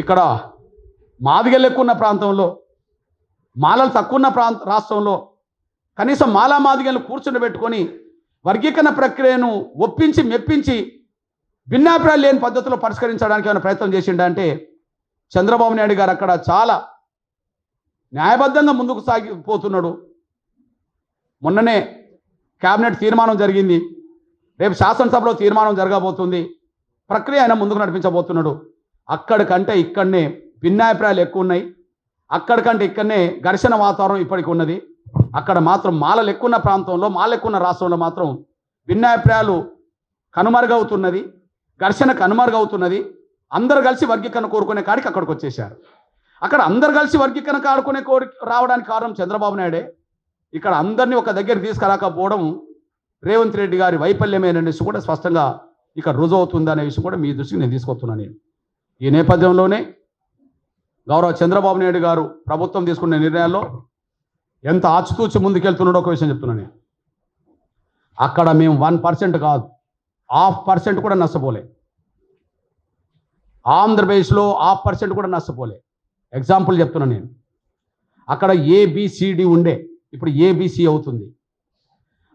ఇక్కడ మాదిగలు ఎక్కువ ఉన్న ప్రాంతంలో మాలలు తక్కువ ఉన్న ప్రాంత రాష్ట్రంలో కనీసం మాలా మాదిగలను కూర్చుని పెట్టుకొని వర్గీకరణ ప్రక్రియను ఒప్పించి మెప్పించి భిన్నాభిప్రాయాలు లేని పద్ధతిలో పరిష్కరించడానికి ఏమైనా ప్రయత్నం చేసిండంటే చంద్రబాబు నాయుడు గారు అక్కడ చాలా న్యాయబద్ధంగా ముందుకు సాగిపోతున్నాడు మొన్ననే కేబినెట్ తీర్మానం జరిగింది. రేపు శాసనసభలో తీర్మానం జరగబోతుంది. ప్రక్రియ ఆయన ముందుకు నడిపించబోతున్నాడు. అక్కడికంటే ఇక్కడనే భిన్నాభిప్రాయాలు ఎక్కువ ఉన్నాయి అక్కడికంటే ఇక్కడనే ఘర్షణ వాతావరణం ఇప్పటికి ఉన్నది అక్కడ మాత్రం మాలలు ఎక్కువ ప్రాంతంలో మాలలు ఎక్కువ రాష్ట్రంలో మాత్రం భిన్నాభిప్రాయాలు కనుమరుగవుతున్నది. ఘర్షణ కనుమరుగవుతున్నది. అందరు కలిసి వర్గీకరణ కోరుకునే కాడికి అక్కడికి వచ్చేసారు అక్కడ అందరు కలిసి వర్గీకరణ కాడుకునే కోరి రావడానికి కారణం చంద్రబాబు నాయుడే. ఇక్కడ అందరినీ ఒక దగ్గర తీసుకురాకపోవడం రేవంత్ రెడ్డి గారి వైఫల్యమైన కూడా స్పష్టంగా ఇక్కడ రుజువు అనే విషయం కూడా మీ దృష్టికి నేను తీసుకొస్తున్నాను నేను. ఈ నేపథ్యంలోనే గౌరవ చంద్రబాబు నాయుడు గారు ప్రభుత్వం తీసుకునే నిర్ణయాల్లో ఎంత ఆచితూచి ముందుకెళ్తున్నాడో ఒక విషయం చెప్తున్నాను నేను. అక్కడ మేము వన్ పర్సెంట్ కాదు హాఫ్ పర్సెంట్ కూడా నష్టపోలే. ఆంధ్రప్రదేశ్లో హాఫ్ పర్సెంట్ కూడా నష్టపోలే. ఎగ్జాంపుల్ చెప్తున్నాను నేను. అక్కడ ఏబిసిడి ఉండే ఇప్పుడు ఏబిసి అవుతుంది.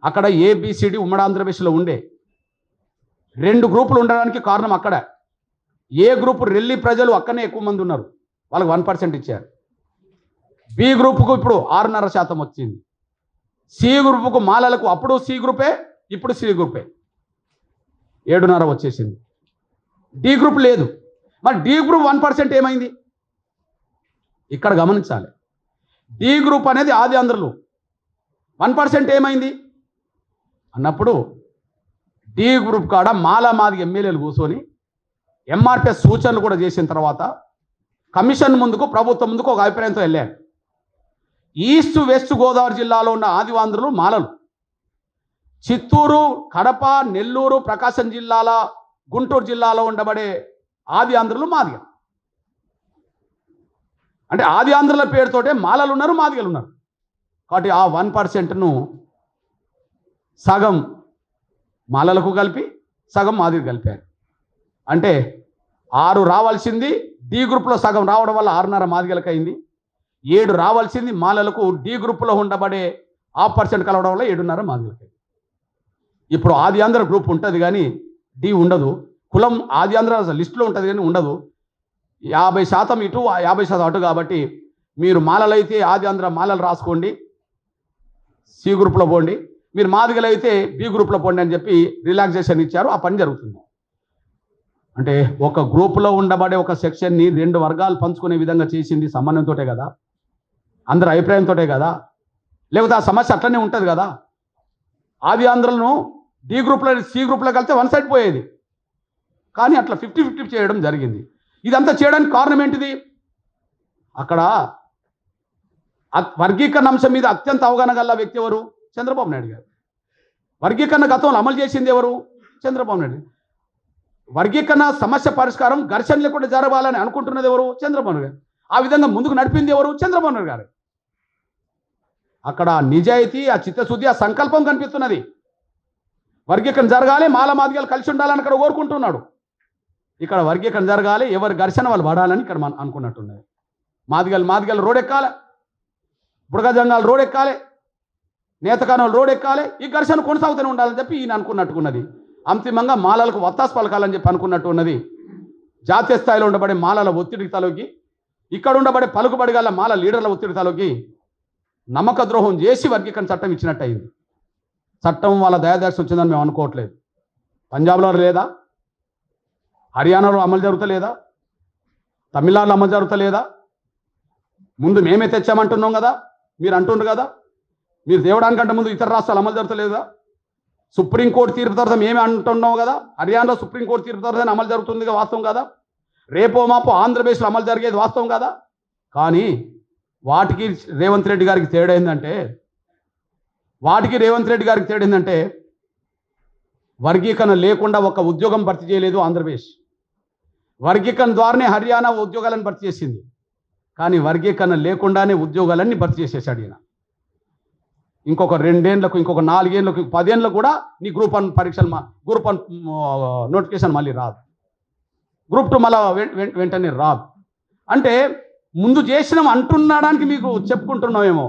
అక్కడ ఏబిసిడి ఉమ్మడి ఆంధ్రప్రదేశ్లో ఉండే. రెండు గ్రూపులు ఉండడానికి కారణం అక్కడ. ఏ గ్రూపు రెల్లి ప్రజలు అక్కడనే ఎక్కువ మంది ఉన్నారు. వాళ్ళకి వన్ పర్సెంట్ ఇచ్చారు. బి గ్రూపుకు ఇప్పుడు ఆరున్నర శాతం వచ్చింది. సి గ్రూపుకు మాలలకు అప్పుడు సి గ్రూపే ఇప్పుడు సి గ్రూపే. ఏడున్నర వచ్చేసింది. డి గ్రూప్ లేదు. మరి డి గ్రూప్ వన్ పర్సెంట్ ఏమైంది? ఇక్కడ గమనించాలి. డి గ్రూప్ అనేది ఆది ఆంధ్రలో. వన్ పర్సెంట్ ఏమైంది? అన్నప్పుడు డి గ్రూప్ కాడ మాల మాది ఎమ్మెల్యేలు కూర్చొని ఎంఆర్పిఎస్ సూచనలు కూడా చేసిన తర్వాత కమిషన్ ముందుకు ప్రభుత్వం ముందుకు ఒక అభిప్రాయంతో వెళ్ళారు. ఈస్ట్ వెస్ట్ గోదావరి జిల్లాలో ఉన్న ఆదివాంధ్రులు మాలలు. చిత్తూరు కడప నెల్లూరు ప్రకాశం జిల్లాల గుంటూరు జిల్లాలో ఉండబడే ఆది ఆంధ్రులు మాదిగ అంటే ఆది ఆంధ్రుల పేరుతోటే మాలలు ఉన్నారు మాదిగలు ఉన్నారు. కాబట్టి ఆ వన్ పర్సెంట్ను సగం మాలలకు కలిపి సగం మాదిరి కలిపారు. అంటే ఆరు రావాల్సింది డి గ్రూప్లో సగం రావడం వల్ల ఆరున్నర మాదిగలకు అయింది ఏడు రావాల్సింది మాలలకు డి గ్రూప్లో ఉండబడే హాఫ్ పర్సెంట్ కలవడం వల్ల ఏడున్నర మాదిగలకు అయింది ఇప్పుడు ఆది ఆంధ్ర గ్రూప్ ఉంటుంది కానీ డి ఉండదు. కులం ఆది ఆంధ్ర లిస్టులో ఉంటుంది కానీ ఉండదు. యాభై శాతం ఇటు యాభై శాతం అటు కాబట్టి మీరు మాలలైతే ఆది ఆంధ్ర మాలలు రాసుకోండి సి గ్రూప్లో పోండి. మీరు మాదిగలైతే బి గ్రూప్లో పోండి అని చెప్పి రిలాక్సేషన్ ఇచ్చారు. ఆ పని జరుగుతుంది. అంటే ఒక గ్రూపులో ఉండబడే ఒక సెక్షన్ని రెండు వర్గాలు పంచుకునే విధంగా చేసింది సమన్వయంతోటే కదా? అందరి అభిప్రాయంతోటే కదా? లేకపోతే ఆ సమస్య అట్లనే ఉంటుంది కదా? ఆది ఆంధ్రలను డి గ్రూప్లో సి గ్రూప్లోకి వెళ్తే వన్ సైడ్ పోయేది. కానీ అట్లా ఫిఫ్టీ ఫిఫ్టీ చేయడం జరిగింది. ఇదంతా చేయడానికి కారణం ఏంటిది? అక్కడ వర్గీకరణ అంశం మీద అత్యంత అవగాహన గల వ్యక్తి ఎవరు? చంద్రబాబు నాయుడు గారు. వర్గీకరణ గతంలో అమలు చేసింది ఎవరు? చంద్రబాబు నాయుడు వర్గీకరణ సమస్య పరిష్కారం ఘర్షణ లేకుండా జరగాలని అనుకుంటున్నది ఎవరు? చంద్రబాబు గారు. ఆ విధంగా ముందుకు నడిపింది ఎవరు? చంద్రబాబు గారు. అక్కడ నిజాయితీ ఆ చిత్తశుద్ధి ఆ సంకల్పం కనిపిస్తున్నది. వర్గీకరణ జరగాలి మాల మాదిగలు కలిసి ఉండాలని అక్కడ కోరుకుంటున్నాడు. ఇక్కడ వర్గీకరణ జరగాలి ఎవరి ఘర్షణ వాళ్ళు పడాలని ఇక్కడ మనం అనుకున్నట్టున్నది. మాదిగలు మాదిగలు రోడ్ ఎక్కాలి బుడగజంగాలు రోడ్ ఎక్కాలి నేతకాన రోడ్ ఎక్కాలి ఈ ఘర్షణ కొనసాగుతూనే ఉండాలని చెప్పి ఈయన అనుకున్నట్టుకున్నది. అంతిమంగా మాలలకు వత్తాసు పలకాలని చెప్పి అనుకున్నట్టు ఉన్నది. జాతీయ స్థాయిలో ఉండబడే మాలల ఒత్తిడికి తలొకి ఇక్కడ ఉండబడే పలుకుబడి గల మాల లీడర్ల ఒత్తిడి తలొకి నమ్మక ద్రోహం చేసి వర్గీకరణ చట్టం ఇచ్చినట్టు అయింది చట్టం వాళ్ళ దయాదర్శి వచ్చిందని మేము అనుకోవట్లేదు. పంజాబ్లో లేదా? హర్యానాలో అమలు జరుగుతలేదా? తమిళనాడులో అమలు జరుగుతలేదా? ముందు మేమే తెచ్చామంటున్నాం కదా మీరు అంటుండ్రు కదా మీరు దేవడానికంటే ముందు ఇతర రాష్ట్రాలు అమలు జరుగుతలేదా? సుప్రీంకోర్టు తీర్పు తర్వాత ఏమి అంటున్నావు కదా? హర్యానాలో సుప్రీంకోర్టు తీర్పు తర్వాత అమలు జరుగుతుంది వాస్తవం కదా? రేపో మాపో ఆంధ్రప్రదేశ్లో అమలు జరిగేది వాస్తవం కదా? కానీ వాటికి రేవంత్ రెడ్డి గారికి తేడా ఏంటంటే వాటికి రేవంత్ రెడ్డి గారికి తేడా ఏంటంటే వర్గీకరణ లేకుండా ఒక ఉద్యోగం భర్తీ చేయలేదు ఆంధ్రప్రదేశ్. వర్గీకరణ ద్వారానే హర్యానా ఉద్యోగాలను భర్తీ చేసింది. కానీ వర్గీకరణ లేకుండానే ఉద్యోగాలన్నీ భర్తీ చేసేసాడు ఈయన. ఇంకొక రెండేళ్ళకు ఇంకొక నాలుగేళ్ళకు పదేళ్ళకు కూడా నీ గ్రూప్ వన్ పరీక్షలు మా గ్రూప్ వన్ నోటిఫికేషన్ మళ్ళీ రాదు. గ్రూప్ టూ మళ్ళీ వెంటనే రాదు. అంటే ముందు చేసినాం అంటున్నాడానికి మీకు చెప్పుకుంటున్నామేమో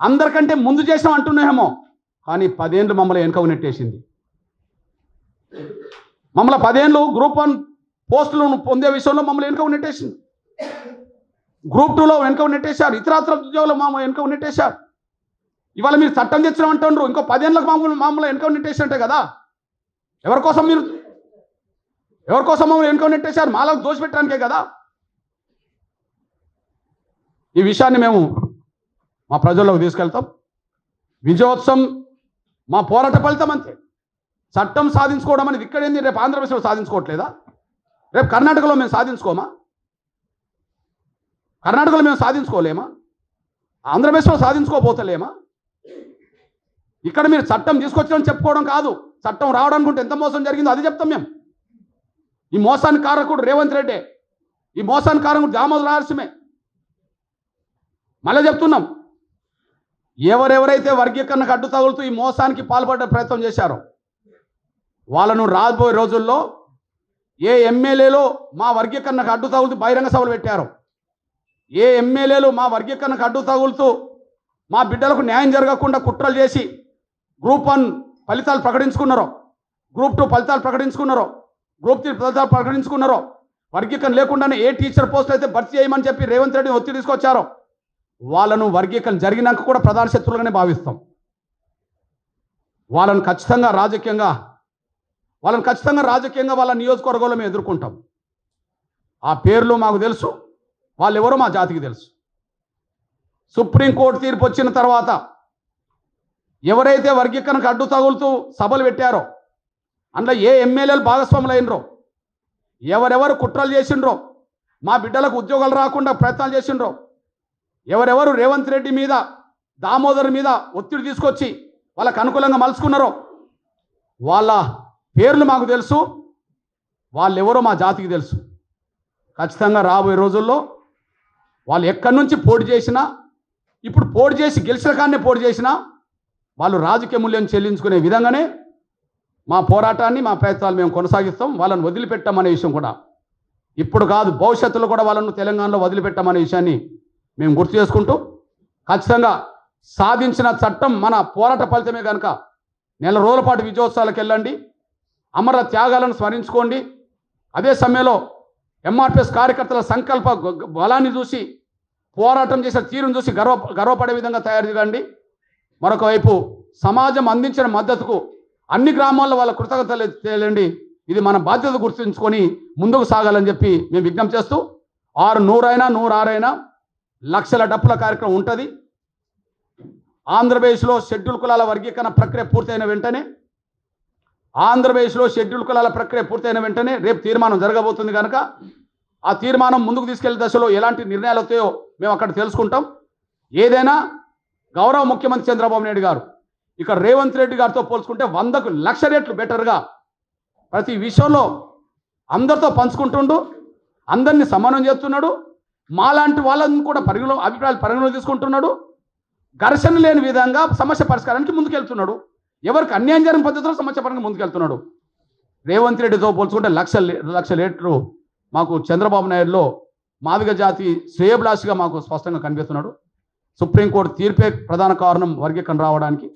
అందరికంటే ముందు చేసినాం అంటున్నామేమో కానీ పదేళ్ళు మమ్మల్ని వెనుక నెట్టేసింది మమ్మల్ని పదేళ్ళు గ్రూప్ వన్ పోస్టులను పొందే విషయంలో మమ్మల్ని వెనుక నెట్టేసింది గ్రూప్ టూలో వెనుక నెట్టేశారు ఇతరాత్ర ఉద్యోగులు మామ వెనుక నెట్టేశారు ఇవాళ మీరు చట్టం తెచ్చిన అంటున్నారు ఇంకో పదేళ్ళకి మామూలు మామూలు ఎన్కౌంటర్ నెట్టేసినట్టే కదా? ఎవరి కోసం మీరు ఎవరి కోసం మమ్మల్ని ఎన్కౌంటర్ నెట్టేశారు మాలకు దోషపెట్టడానికే కదా? ఈ విషయాన్ని మేము మా ప్రజల్లోకి తీసుకెళ్తాం. విజయోత్సవం మా పోరాట ఫలితం అంతే. చట్టం సాధించుకోవడం అనేది ఇక్కడ ఏంది? రేపు ఆంధ్రప్రదేశ్లో సాధించుకోవట్లేదా? రేపు కర్ణాటకలో మేము సాధించుకోమా? కర్ణాటకలో మేము సాధించుకోలేమా? ఆంధ్రప్రదేశ్లో సాధించుకోపోతలేమా? ఇక్కడ మీరు చట్టం తీసుకొచ్చామని చెప్పుకోవడం కాదు. చట్టం రావడానికి ఎంత మోసం జరిగిందో అది చెప్తాం మేము. ఈ మోసాన్ని కారకుడు రేవంత్ రెడ్డి. ఈ మోసాన్ని కారకుడు దామోదర రాయలసీమే మళ్ళీ చెప్తున్నాం. ఎవరెవరైతే వర్గీకరణకు అడ్డు తగులుతూ ఈ మోసానికి పాల్పడే ప్రయత్నం చేశారో వాళ్ళను రాబోయే రోజుల్లో ఏ ఎమ్మెల్యేలో మా వర్గీకరణకు అడ్డు తగులుతూ బహిరంగ సభలు పెట్టారు ఏ ఎమ్మెల్యేలు మా వర్గీకరణకు అడ్డు తగులుతూ మా బిడ్డలకు న్యాయం జరగకుండా కుట్రలు చేసి గ్రూప్ వన్ ఫలితాలు ప్రకటించుకున్నారో గ్రూప్ టూ ఫలితాలు ప్రకటించుకున్నారో గ్రూప్ త్రీ ఫలితాలు ప్రకటించుకున్నారో వర్గీకరణ లేకుండానే ఏ టీచర్ పోస్ట్ అయితే భర్తీ చేయమని చెప్పి రేవంత్ రెడ్డి ఒత్తిడి తీసుకొచ్చారో వాళ్ళను వర్గీకరణ జరిగినాక కూడా ప్రధాన శత్రువులుగానే భావిస్తాం. వాళ్ళను ఖచ్చితంగా రాజకీయంగా వాళ్ళని ఖచ్చితంగా రాజకీయంగా వాళ్ళ నియోజకవర్గంలో మేము ఎదుర్కొంటాం. ఆ పేర్లు మాకు తెలుసు వాళ్ళు ఎవరో మా జాతికి తెలుసు. సుప్రీంకోర్టు తీర్పు వచ్చిన తర్వాత ఎవరైతే వర్గీకరణకు అడ్డు తగులుతూ సభలు పెట్టారో అందులో ఏ ఎమ్మెల్యేలు భాగస్వాములు ఎవరెవరు కుట్రలు చేసిండ్రో మా బిడ్డలకు ఉద్యోగాలు రాకుండా ప్రయత్నాలు చేసిండ్రో ఎవరెవరు రేవంత్ రెడ్డి మీద దామోదర్ మీద ఒత్తిడి తీసుకొచ్చి వాళ్ళకు అనుకూలంగా మలుచుకున్నారో వాళ్ళ పేర్లు మాకు తెలుసు వాళ్ళెవరో మా జాతికి తెలుసు. ఖచ్చితంగా రాబోయే రోజుల్లో వాళ్ళు ఎక్కడి నుంచి పోటీ చేసినా ఇప్పుడు పోటీ చేసి గెలిచిన కాడనే పోటీ చేసినా వాళ్ళు రాజకీయ మూల్యం చెల్లించుకునే విధంగానే మా పోరాటాన్ని మా ప్రయత్నాలు మేము కొనసాగిస్తాం. వాళ్ళని వదిలిపెట్టామనే విషయం కూడా. ఇప్పుడు కాదు భవిష్యత్తులో కూడా వాళ్ళను తెలంగాణలో వదిలిపెట్టామనే విషయాన్ని మేము గుర్తు చేసుకుంటూ ఖచ్చితంగా సాధించిన చట్టం మన పోరాట ఫలితమే కనుక నెల రోజుల పాటు విజయోత్సవాలకు వెళ్ళండి అమర త్యాగాలను స్మరించుకోండి. అదే సమయంలో ఎంఆర్పిఎస్ కార్యకర్తల సంకల్ప బలాన్ని చూసి పోరాటం చేసే తీరును చూసి గర్వ గర్వపడే విధంగా తయారు చేయండి. మరొక వైపు సమాజం అందించిన మద్దతుకు అన్ని గ్రామాల్లో వాళ్ళ కృతజ్ఞతలు తెలియండి ఇది మన బాధ్యత గుర్తుంచుకొని ముందుకు సాగాలని చెప్పి మేము విజ్ఞప్తి చేస్తూ ఆరు నూరైనా నూరు ఆరైనా లక్షల డప్పుల కార్యక్రమం ఉంటుంది. ఆంధ్రప్రదేశ్లో షెడ్యూల్ కులాల వర్గీకరణ ప్రక్రియ పూర్తయిన వెంటనే ఆంధ్రప్రదేశ్లో షెడ్యూల్ కులాల ప్రక్రియ పూర్తయిన వెంటనే రేపు తీర్మానం జరగబోతుంది కనుక ఆ తీర్మానం ముందుకు తీసుకెళ్ళే దశలో ఎలాంటి నిర్ణయాలు వస్తాయో మేము అక్కడ తెలుసుకుంటాం. ఏదైనా గౌరవ ముఖ్యమంత్రి చంద్రబాబు నాయుడు గారు ఇక్కడ రేవంత్ రెడ్డి గారితో పోల్చుకుంటే వందకు లక్ష రెట్లు బెటర్గా ప్రతి విషయంలో అందరితో పంచుకుంటుండు అందరినీ సమానం చేస్తున్నాడు మాలాంటి వాళ్ళని కూడా పరిగణలో అభిప్రాయాలు పరిగణలో తీసుకుంటున్నాడు ఘర్షణ లేని విధంగా సమస్య పరిష్కారానికి ముందుకెళ్తున్నాడు ఎవరికి అన్యాయం జరిగిన పద్ధతిలో సమస్య పరంగా ముందుకెళ్తున్నాడు. రేవంత్ రెడ్డితో పోల్చుకుంటే లక్ష లక్ష లీటరు మాకు చంద్రబాబు నాయుడులో మాదిగ జాతి శ్రేయభిలాషిగా మాకు స్పష్టంగా కనిపిస్తున్నాడు. సుప్రీంకోర్టు తీర్పే ప్రధాన కారణం వర్గీకరణ రావడానికి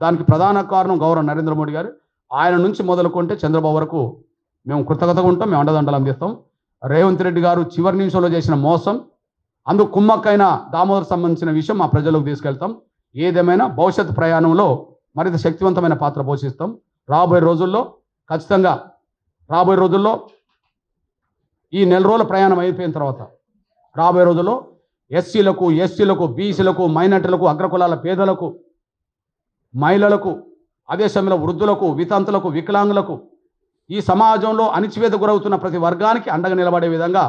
దానికి ప్రధాన కారణం గౌరవ నరేంద్ర మోడీ గారు. ఆయన నుంచి మొదలుకుంటే చంద్రబాబు వరకు మేము కృతజ్ఞతగా ఉంటాం మేము అండదండలు అందిస్తాం. రేవంత్ రెడ్డి గారు చివరి నిమిషంలో చేసిన మోసం అందుకు కుమ్మక్కైన దామోదర్ సంబంధించిన విషయం మా ప్రజలకు తీసుకెళ్తాం. ఏదేమైనా భవిష్యత్ ప్రయాణంలో మరింత శక్తివంతమైన పాత్ర పోషిస్తాం. రాబోయే రోజుల్లో ఖచ్చితంగా రాబోయే రోజుల్లో ఈ నెల రోజుల ప్రయాణం అయిపోయిన తర్వాత రాబోయే రోజుల్లో ఎస్సీలకు ఎస్సీలకు బీసీలకు మైనార్టీలకు అగ్రకులాల పేదలకు మహిళలకు అదే సమయంలో వృద్ధులకు వితంతులకు వికలాంగులకు ఈ సమాజంలో అణిచివేత గురవుతున్న ప్రతి వర్గానికి అండగా నిలబడే విధంగా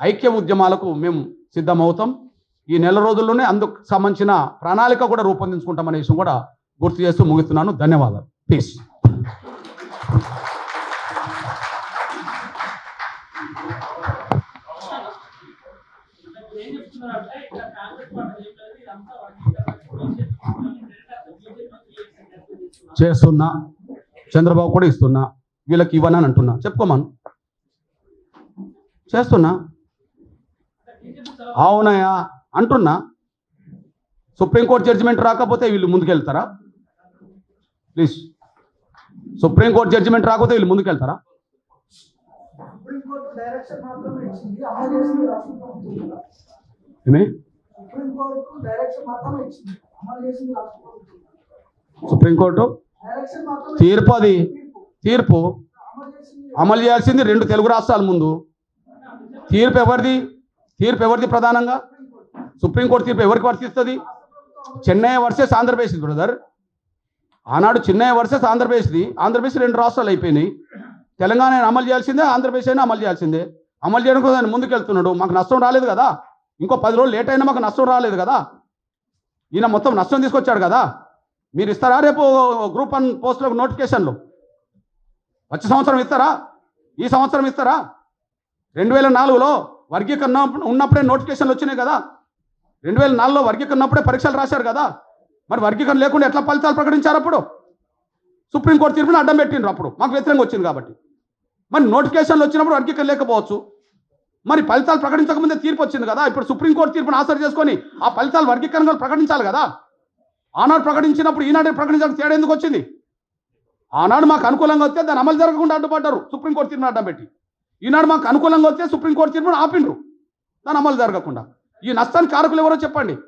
ఐక్య ఉద్యమాలకు మేము సిద్ధమవుతాం. ఈ నెల రోజుల్లోనే అందుకు సంబంధించిన ప్రణాళిక కూడా రూపొందించుకుంటామనే విషయం కూడా గుర్తు చేస్తూ ముగిస్తున్నాను. ధన్యవాదాలు. ప్లీజ్ ఇక్కడ కాంగ్రెస్ పార్టీ ఇదంతా చేస్తున్నా చంద్రబాబు కూడా ఇస్తున్నా వీళ్ళకి ఇవ్వనని అంటున్నా. చెప్పుకోమను. చేస్తున్నా. అవునయా? అంటున్నా. సుప్రీంకోర్టు జడ్జిమెంట్ రాకపోతే వీళ్ళు ముందుకెళ్తారా? ప్లీజ్. సుప్రీంకోర్టు జడ్జిమెంట్ రాకపోతే వీళ్ళు ముందుకెళ్తారా? సుప్రీంకోర్టు తీర్పు అది. తీర్పు. అమలు చేయాల్సింది రెండు తెలుగు రాష్ట్రాల ముందు. తీర్పు ఎవరిది? తీర్పు ఎవరిది ప్రధానంగా? సుప్రీంకోర్టు తీర్పు ఎవరికి వర్తిస్తుంది? Chennai versus Andhra Pradesh brother. ఆనాడు చెన్నై వర్సెస్ ఆంధ్రప్రదేశ్ది. ఆంధ్రప్రదేశ్ రెండు రాష్ట్రాలు అయిపోయినాయి. తెలంగాణ అమలు చేయాల్సిందే ఆంధ్రప్రదేశ్ అయినా అమలు చేయాల్సిందే. అమలు చేయడం కోసం ఆయన ముందుకెళ్తున్నాడు మాకు నష్టం రాలేదు కదా? ఇంకో పది రోజులు లేట్ అయినా మాకు నష్టం రాలేదు కదా? ఈయన మొత్తం నష్టం తీసుకొచ్చాడు కదా? మీరు ఇస్తారా రేపు గ్రూప్ వన్ పోస్టులకు నోటిఫికేషన్లు వచ్చే సంవత్సరం ఇస్తారా? ఈ సంవత్సరం ఇస్తారా? రెండు వేల నాలుగులో వర్గీకరణ ఉన్నప్పుడే నోటిఫికేషన్లు వచ్చినాయి కదా? రెండు వేల నాలుగులో వర్గీకరణ ఉన్నప్పుడే పరీక్షలు రాశారు కదా? మరి వర్గీకరణ లేకుండా ఎట్లా ఫలితాలు ప్రకటించారు అప్పుడు? సుప్రీంకోర్టు తీర్పుని అడ్డం పెట్టిండ్రు అప్పుడు. మాకు వ్యతిరేకంగా వచ్చింది కాబట్టి. మరి నోటిఫికేషన్లు వచ్చినప్పుడు వర్గీకరణ లేకపోవచ్చు. మరి ఫలితాలు ప్రకటించకముందే తీర్పు వచ్చింది కదా? ఇప్పుడు సుప్రీంకోర్టు తీర్పును ఆసరి చేసుకొని ఆ ఫలితాలు వర్గీకరణ ప్రకటించాలి కదా? ఆనాడు ప్రకటించినప్పుడు ఈనాడు ప్రకటించడానికి తేడా ఎందుకు వచ్చింది? ఆనాడు మాకు అనుకూలంగా వస్తే దాన్ని అమలు జరగకుండా అడ్డుపడ్డారు. సుప్రీంకోర్టు తీర్పును అడ్డం పెట్టి. ఈనాడు మాకు అనుకూలంగా వస్తే సుప్రీంకోర్టు తీర్పును ఆపిండ్రు. దాని అమలు జరగకుండా. ఈ నష్టానికి కారకులు ఎవరో చెప్పండి.